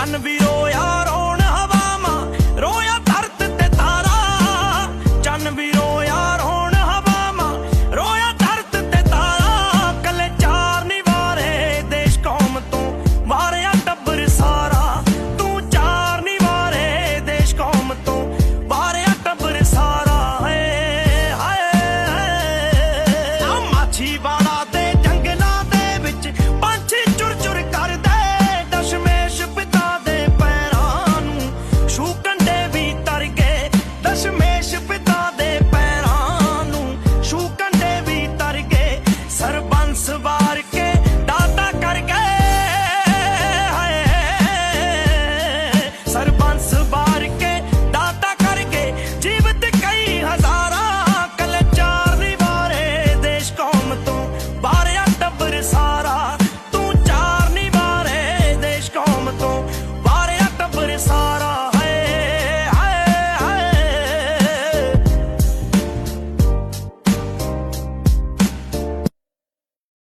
ਚੰਨ ਵੀ ਰੋਇਆ ਰੋਣ ਹਵਾਵਾਂ, ਰੋਇਆ ਧਰਤ ਤੇ ਤਾਰਾ। ਚੰਨ ਵੀ ਰੋਇਆ ਰੋਣ ਹਵਾਵਾਂ, ਰੋਇਆ ਧਰਤ ਤੇ ਤਾਰਾ। ਕੱਲੇ ਚਾਰ ਨਹੀਂ ਵਾਰੇ, ਦੇਸ਼ ਕੌਮ ਤੋਂ ਵਾਰਿਆ ਟੱਬਰ ਸਾਰਾ। ਤੂੰ ਚਾਰ ਨਹੀਂ ਵਾਰੇ, ਦੇਸ਼ ਕੌਮ ਤੋਂ ਵਾਰਿਆ ਟੱਬਰ ਸਾਰਾ। ਹਾਏ ਹਾਏ ਆ ਮਾਛੀ ਦਸ਼ਮੇਸ਼ ਪਿਤਾ ਦੇ ਪੈਰਾਂ ਨੂੰ ਛੂ ਕੰਡੇ ਵੀ ਤਰ ਗਏ, ਸਰਬੰਸ ਵਾਰ ਕੇ ਦਾਤਾ ਕਰ ਗਏ ਹਾਏ। ਸਰਬੰਸ ਵਾਰ ਕੇ ਦਾਤਾ ਕਰ ਗਏ, ਜੀਵਤ ਕਈ ਹਜ਼ਾਰਾਂ ਕਲਚਾਰ ਦੀ ਵਾਰੇ ਦੇਸ਼ ਕੌਮ ਤੋਂ ਬਾਹਰ ਟੱਬਰ ਸਾਰਾ ਤੂੰ ਚਾਰ ਨਹੀਂ ਵਾਰੇ ਦੇਸ਼ ਕੌਮ ਤੋਂ